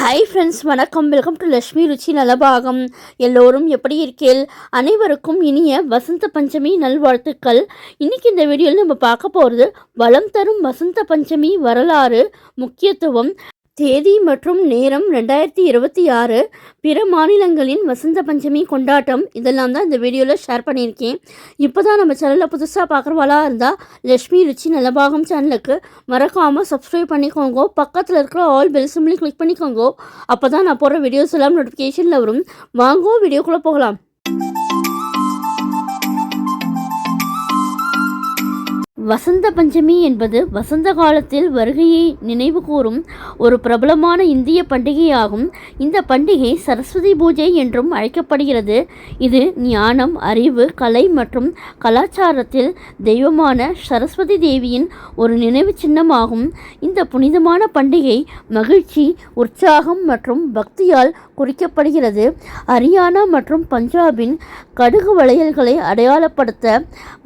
Hi friends வணக்கம். Welcome to Lakshmi Ruchi Nalabagam. எல்லோரும் எப்படி இருக்கீள் அனைவருக்கும் இனிய வசந்த பஞ்சமி நல்வாழ்த்துக்கள். இன்னைக்கு இந்த வீடியோவில் நம்ம பார்க்க போகிறது வளம் தரும் வசந்த பஞ்சமி வரலாறு முக்கியத்துவம். தேதி மற்றும் நேரம் ரெண்டாயிரத்தி இருபத்தி ஆறு பிற மாநிலங்களின் வசந்த பஞ்சமி கொண்டாட்டம். இதெல்லாம் தான் இந்த வீடியோவில் ஷேர் பண்ணியிருக்கேன். இப்போ தான் நம்ம சேனலில் புதுசாக பார்க்குறவாளாக இருந்தால் லக்ஷ்மி ருச்சி நலபாகம் சேனலுக்கு மறக்காமல் சப்ஸ்கிரைப் பண்ணிக்கோங்க. பக்கத்தில் இருக்கிற ஆல் பெல் சிம்லையும் கிளிக் பண்ணிக்கோங்க. அப்போ தான் நான் போடுற வீடியோஸ் எல்லாம் நோட்டிஃபிகேஷனில் வரும். வாங்கோ வீடியோக்குள்ளே போகலாம். வசந்த பஞ்சமி என்பது வசந்த காலத்தில் வருகையை நினைவு கூறும் ஒரு பிரபலமான இந்திய பண்டிகையாகும். இந்த பண்டிகை சரஸ்வதி பூஜை என்றும் அழைக்கப்படுகிறது. இது ஞானம் அறிவு கலை மற்றும் கலாச்சாரத்தில் தெய்வமான சரஸ்வதி தேவியின் ஒரு நினைவு சின்னமாகும். இந்த புனிதமான பண்டிகை மகிழ்ச்சி உற்சாகம் மற்றும் பக்தியால் குறிக்கப்படுகிறது. ஹரியானா மற்றும் பஞ்சாபின் கடுகு வளையல்களை அடையாளப்படுத்த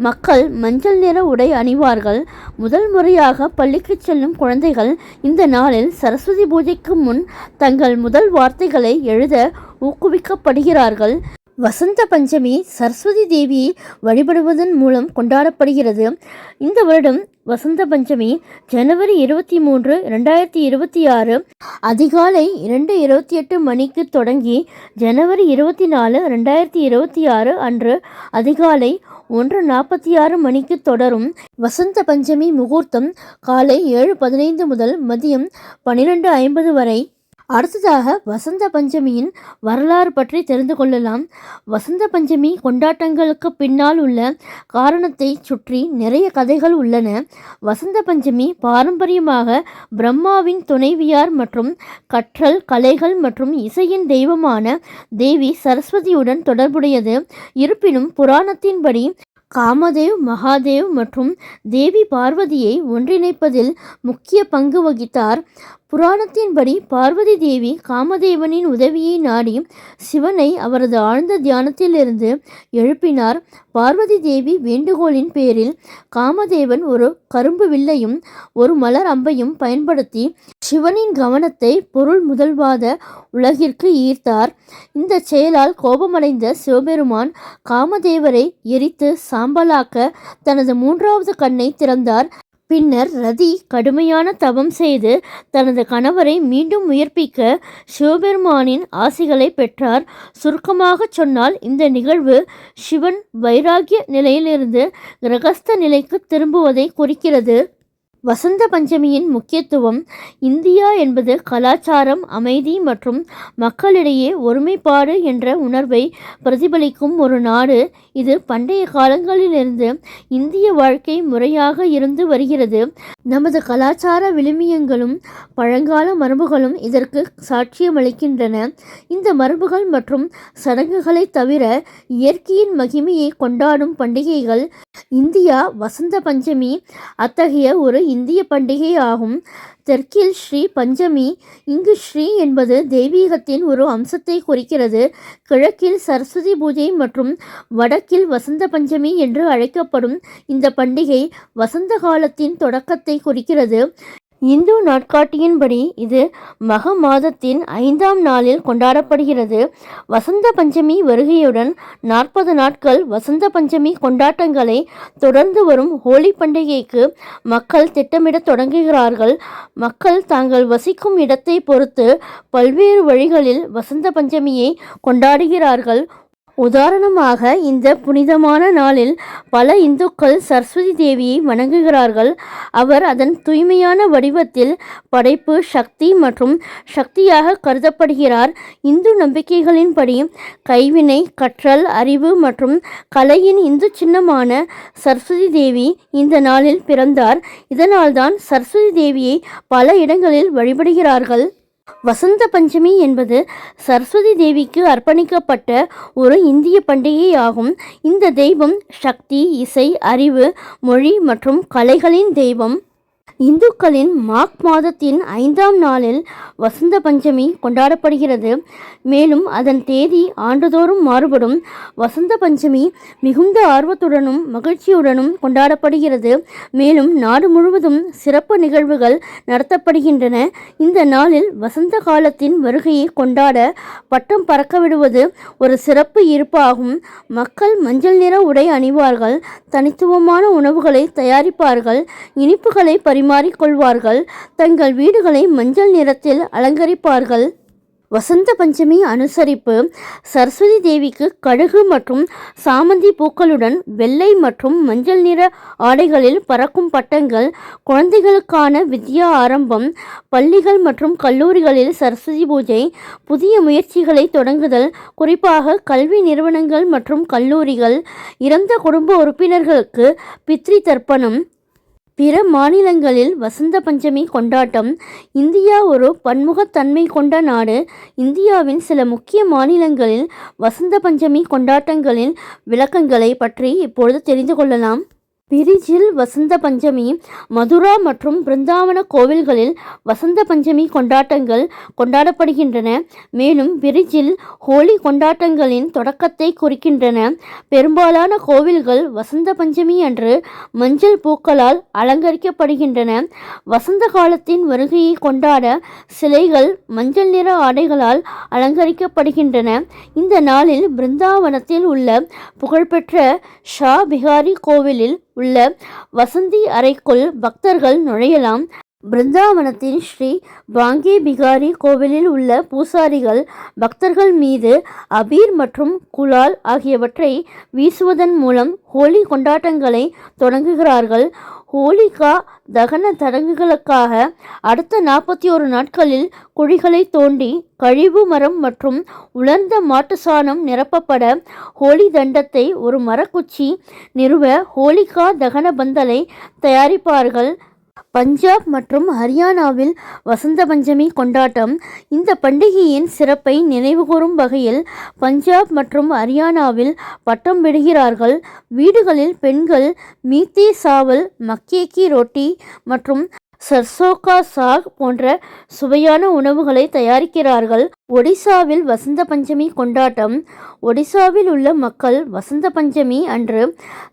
மக்கள் மஞ்சள் நிற உடை அணிவார்கள். முதல் முறையாக பள்ளிக்கு செல்லும் குழந்தைகள் இந்த நாளில் சரஸ்வதி பூஜைக்கு முன் தங்கள் முதல் வார்த்தைகளை எழுத ஊக்குவிக்கப்படுகிறார்கள். வசந்த பஞ்சமி சரஸ்வதி தேவியை வழிபடுவதன் மூலம் கொண்டாடப்படுகிறது. இந்த வருடம் வசந்த பஞ்சமி ஜனவரி இருபத்தி மூன்று ரெண்டாயிரத்தி இருபத்தி ஆறு அதிகாலை இரண்டு இருபத்தி எட்டு மணிக்கு தொடங்கி ஜனவரி இருபத்தி நாலு ரெண்டாயிரத்தி இருபத்தி ஆறு அன்று அதிகாலை ஒன்று நாற்பத்தி ஆறு மணிக்கு தொடரும். வசந்த பஞ்சமி முகூர்த்தம் காலை ஏழு பதினைந்து முதல் மதியம் பன்னிரெண்டு ஐம்பது வரை அடுத்ததாக வசந்த பஞ்சமியின் வரலாறு பற்றி தெரிந்து கொள்ளலாம். வசந்த பஞ்சமி கொண்டாட்டங்களுக்கு பின்னால் உள்ள காரணத்தை சுற்றி நிறைய கதைகள் உள்ளன. வசந்த பஞ்சமி பாரம்பரியமாக பிரம்மாவின் துணைவியார் மற்றும் கற்றல் கலைகள் மற்றும் இசையின் தெய்வமான தேவி சரஸ்வதியுடன் தொடர்புடையது. இருப்பினும் புராணத்தின்படி காமதேவ் மகாதேவ் மற்றும் தேவி பார்வதியை ஒன்றிணைப்பதில் முக்கிய பங்கு வகித்தார். புராணத்தின்படி பார்வதி தேவி காமதேவனின் உதவியை நாடி சிவனை அவரது ஆழ்ந்த தியானத்திலிருந்து எழுப்பினார். பார்வதி தேவி வேண்டுகோளின் பேரில் காமதேவன் ஒரு கரும்பு வில்லையும் ஒரு மலர் அம்பையும் பயன்படுத்தி சிவனின் கவனத்தை பொருள் முதல்வாத உலகிற்கு ஈர்த்தார். இந்த செயலால் கோபமடைந்த சிவபெருமான் காமதேவரை எரித்து சாம்பலாக்க தனது மூன்றாவது கண்ணை திறந்தார். பின்னர் ரதி கடுமையான தவம் செய்து தனது கணவரை மீண்டும் உயிர்ப்பிக்க சிவபெருமானின் ஆசிகளை பெற்றார். சுருக்கமாகச் சொன்னால் இந்த நிகழ்வு சிவன் வைராகிய நிலையிலிருந்து கிரகஸ்த நிலைக்கு திரும்புவதை குறிக்கிறது. வசந்த பஞ்சமியின் முக்கியத்துவம் இந்தியா என்பது கலாச்சாரம் அமைதி மற்றும் மக்களிடையே ஒருமைப்பாடு என்ற உணர்வை பிரதிபலிக்கும் ஒரு நாடு. இது பண்டைய காலங்களிலிருந்து இந்திய வாழ்க்கை முறையாக இருந்து வருகிறது. நமது கலாச்சார விழுமியங்களும் பழங்கால மரபுகளும் இதற்கு சாட்சியமளிக்கின்றன. இந்த மரபுகள் மற்றும் சடங்குகளை தவிர இயற்கையின் மகிமையை கொண்டாடும் பண்டிகைகள் இந்தியா வசந்த பஞ்சமி அத்தகைய ஒரு இந்திய பண்டிகை ஆகும் தெற்கில் ஸ்ரீ பஞ்சமி இங்கு ஸ்ரீ என்பது தெய்வீகத்தின் ஒரு அம்சத்தை குறிக்கிறது. கிழக்கில் சரஸ்வதி பூஜை மற்றும் வடக்கில் வசந்த பஞ்சமி என்று அழைக்கப்படும் இந்த பண்டிகை வசந்த காலத்தின் தொடக்கத்தை குறிக்கிறது. இந்து நாட்காட்டியின்படி இது மக மாதத்தின் ஐந்தாம் நாளில் கொண்டாடப்படுகிறது. வசந்த பஞ்சமி வருகையுடன் நாற்பது நாட்கள் வசந்த பஞ்சமி கொண்டாட்டங்களை தொடர்ந்து வரும் ஹோலி பண்டிகைக்கு மக்கள் திட்டமிடத் தொடங்குகிறார்கள். மக்கள் தாங்கள் வசிக்கும் இடத்தை பொறுத்து பல்வேறு வழிகளில் வசந்த பஞ்சமியை கொண்டாடுகிறார்கள். உதாரணமாக இந்த புனிதமான நாளில் பல இந்துக்கள் சரஸ்வதி தேவியை வணங்குகிறார்கள். அவர் அதன் தூய்மையான வடிவத்தில் படைப்பு சக்தி மற்றும் சக்தியாக கருதப்படுகிறார். இந்து நம்பிக்கைகளின்படி கைவினை கற்றல் அறிவு மற்றும் கலையின் இந்து சின்னமான சரஸ்வதி தேவி இந்த நாளில் பிறந்தார். இதனால்தான் சரஸ்வதி தேவியை பல இடங்களில் வழிபடுகிறார்கள். வசந்த பஞ்சமி என்பது சரஸ்வதி தேவிக்கு அர்ப்பணிக்கப்பட்ட ஒரு இந்திய பண்டிகை ஆகும். இந்த தெய்வம் சக்தி இசை அறிவு மொழி மற்றும் கலைகளின் தெய்வம். இந்துக்களின் மாக் மாதத்தின் ஐந்தாம் நாளில் வசந்த பஞ்சமி கொண்டாடப்படுகிறது. மேலும் அதன் தேதி ஆண்டுதோறும் மாறுபடும் வசந்த பஞ்சமி மிகுந்த ஆர்வத்துடனும் மகிழ்ச்சியுடனும் கொண்டாடப்படுகிறது. மேலும் நாடு முழுவதும் சிறப்பு நிகழ்வுகள் நடத்தப்படுகின்றன. இந்த நாளில் வசந்த காலத்தின் வருகையை கொண்டாட பட்டம் பறக்க விடுவது ஒரு சிறப்பு இருப்பாகும். மக்கள் மஞ்சள் நிற உடை அணிவார்கள் தனித்துவமான உணவுகளை தயாரிப்பார்கள் இனிப்புகளை பரிமாறிக்கொள்வார்கள். தங்கள் வீடுகளை மஞ்சள் நிறத்தில் அலங்கரிப்பார்கள். வசந்த பஞ்சமி அனுசரிப்பு சரஸ்வதி தேவிக்கு கடுகு மற்றும் சாமந்தி பூக்களுடன் வெள்ளை மற்றும் மஞ்சள் நிற ஆடைகளில் பறக்கும் பட்டங்கள் குழந்தைகளுக்கான வித்யா ஆரம்பம் பள்ளிகள் மற்றும் கல்லூரிகளில் சரஸ்வதி பூஜை புதிய முயற்சிகளை தொடங்குதல் குறிப்பாக கல்வி நிறுவனங்கள் மற்றும் கல்லூரிகள் இறந்த குடும்ப உறுப்பினர்களுக்கு பித்ரி தர்ப்பணம் பிற மாநிலங்களில் வசந்த பஞ்சமி கொண்டாட்டம். இந்தியா ஒரு பன்முகத்தன்மை கொண்ட நாடு. இந்தியாவின் சில முக்கிய மாநிலங்களில் வசந்த பஞ்சமி கொண்டாட்டங்களின் விளக்கங்களை பற்றி இப்பொழுது தெரிந்து கொள்ளலாம். பிரிஜில் வசந்த பஞ்சமி மதுரா மற்றும் பிருந்தாவன கோவில்களில் வசந்த பஞ்சமி கொண்டாட்டங்கள் கொண்டாடப்படுகின்றன. மேலும் பிரிஜில் ஹோலி கொண்டாட்டங்களின் தொடக்கத்தை குறிக்கின்றன. பெரும்பாலான கோவில்கள் வசந்த பஞ்சமி அன்று மஞ்சள் பூக்களால் அலங்கரிக்கப்படுகின்றன. வசந்த காலத்தின் வருகையை கொண்டாட சிலைகள் மஞ்சள் நிற ஆடைகளால் அலங்கரிக்கப்படுகின்றன. இந்த நாளில் பிருந்தாவனத்தில் உள்ள புகழ்பெற்ற ஷா பிகாரி கோவிலில் உள்ள வசந்தி அறைக்குள் பக்தர்கள் நுழையலாம். பிருந்தாவனத்தின் ஸ்ரீ பாங்கே பிகாரி கோவிலில் உள்ள பூசாரிகள் பக்தர்கள் மீது அபீர் மற்றும் குலால் ஆகியவற்றை வீசுவதன் மூலம் ஹோலி கொண்டாட்டங்களை தொடங்குகிறார்கள். ஹோலிகா தகன தடங்குகளுக்காக அடுத்த நாற்பத்தி ஒரு நாட்களில் குழிகளை தோண்டி கழிவு மரம் மற்றும் உலர்ந்த மாட்டு சாணம் நிரப்பப்பட ஹோலி தண்டத்தை ஒரு மரக்குச்சி நிறுவ ஹோலிகா தகன பந்தலை தயாரிப்பார்கள். பஞ்சாப் மற்றும் ஹரியானாவில் வசந்த பஞ்சமி கொண்டாட்டம். இந்த பண்டிகையின் சிறப்பை நினைவுகூரும் வகையில் பஞ்சாப் மற்றும் ஹரியானாவில் பட்டம் விடுகிறார்கள். வீடுகளில் பெண்கள் மீத்தி சாவல் மக்கேக்கி ரொட்டி மற்றும் சர்சோகா சாக் போன்ற சுவையான உணவுகளை தயாரிக்கிறார்கள். ஒடிசாவில் வசந்த பஞ்சமி கொண்டாட்டம். ஒடிசாவில் உள்ள மக்கள் வசந்த பஞ்சமி அன்று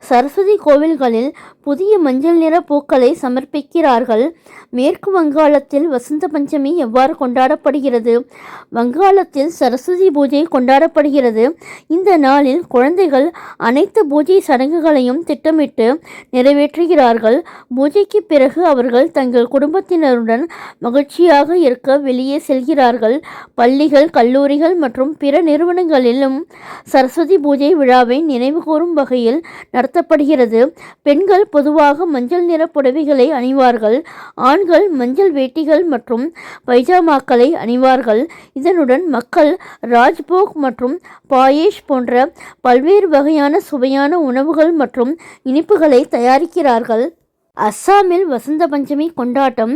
சரஸ்வதி கோவில்களில் புதிய மஞ்சள் நிற பூக்களை சமர்ப்பிக்கிறார்கள். மேற்கு வங்காளத்தில் வசந்த பஞ்சமி எவ்வாறு கொண்டாடப்படுகிறது? வங்காளத்தில் சரஸ்வதி பூஜை கொண்டாடப்படுகிறது. இந்த நாளில் குழந்தைகள் அனைத்து பூஜை சடங்குகளையும் திட்டமிட்டு நிறைவேற்றுகிறார்கள். பூஜைக்கு பிறகு அவர்கள் தங்கள் தங்கள் குடும்பத்தினருடன் மகிழ்ச்சியாக இருக்க வெளியே செல்கிறார்கள். பள்ளிகள் கல்லூரிகள் மற்றும் பிற நிறுவனங்களிலும் சரஸ்வதி பூஜை விழாவை நினைவுகூரும் வகையில் நடத்தப்படுகிறது. பெண்கள் பொதுவாக மஞ்சள் நிற புடவைகளை அணிவார்கள். ஆண்கள் மஞ்சள் வேட்டிகள் மற்றும் பைஜாமாக்களை அணிவார்கள். இதனுடன் மக்கள் ராஜ்போக் மற்றும் பாயேஷ் போன்ற பல்வேறு வகையான சுவையான உணவுகள் மற்றும் இனிப்புகளை தயாரிக்கிறார்கள். அஸ்ஸாமில் வசந்த பஞ்சமி கொண்டாட்டம்.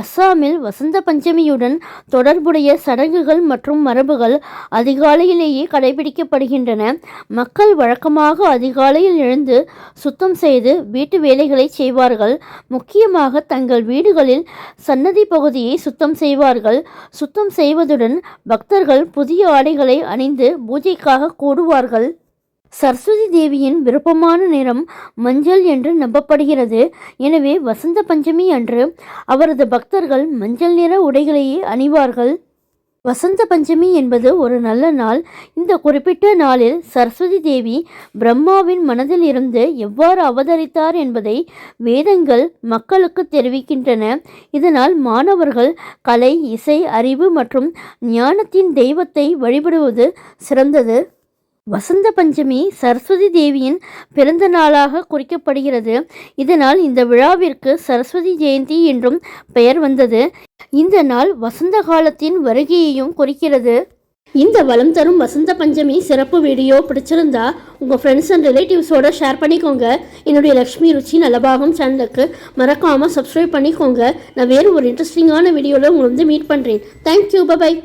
அஸ்ஸாமில் வசந்த பஞ்சமியுடன் தொடர்புடைய சடங்குகள் மற்றும் மரபுகள் அதிகாலையிலேயே கடைபிடிக்கப்படுகின்றன. மக்கள் வழக்கமாக அதிகாலையில் எழுந்து சுத்தம் செய்து வீட்டு வேலைகளை செய்வார்கள். முக்கியமாக தங்கள் வீடுகளில் சன்னதி பகுதியை சுத்தம் செய்வார்கள். சுத்தம் செய்வதுடன் பக்தர்கள் புதிய ஆடைகளை அணிந்து பூஜைக்காக கூடுவார்கள். சரஸ்வதி தேவியின் விருப்பமான நிறம் மஞ்சள் என்று நம்பப்படுகிறது. எனவே வசந்த பஞ்சமி அன்று அவரது பக்தர்கள் மஞ்சள் நிற உடைகளையே அணிவார்கள். வசந்த பஞ்சமி என்பது ஒரு நல்ல நாள். இந்த குறிப்பிட்ட நாளில் சரஸ்வதி தேவி பிரம்மாவின் மனதில் இருந்து எவ்வாறு அவதரித்தார் என்பதை வேதங்கள் மக்களுக்கு தெரிவிக்கின்றன. இதனால் மாணவர்கள் கலை இசை அறிவு மற்றும் ஞானத்தின் தெய்வத்தை வழிபடுவது சிறந்தது. வசந்த பஞ்சமி சரஸ்வதி தேவியின் பிறந்த நாளாக குறிக்கப்படுகிறது. இதனால் இந்த விழாவிற்கு சரஸ்வதி ஜெயந்தி என்றும் பெயர் வந்தது. இந்த நாள் வசந்த காலத்தின் வருகையையும் குறிக்கிறது. இந்த வளம் தரும் வசந்த பஞ்சமி சிறப்பு வீடியோ பிடிச்சிருந்தா உங்கள் ஃப்ரெண்ட்ஸ் அண்ட் ரிலேட்டிவ்ஸோட ஷேர் பண்ணிக்கோங்க. என்னுடைய லக்ஷ்மி ருச்சி நலபாகம் சேனலுக்கு மறக்காமல் சப்ஸ்கிரைப் பண்ணிக்கோங்க. நான் வேறு ஒரு இன்ட்ரெஸ்டிங்கான வீடியோவில் உங்களை வந்து மீட் பண்ணுறேன் தேங்க்யூ பபாய்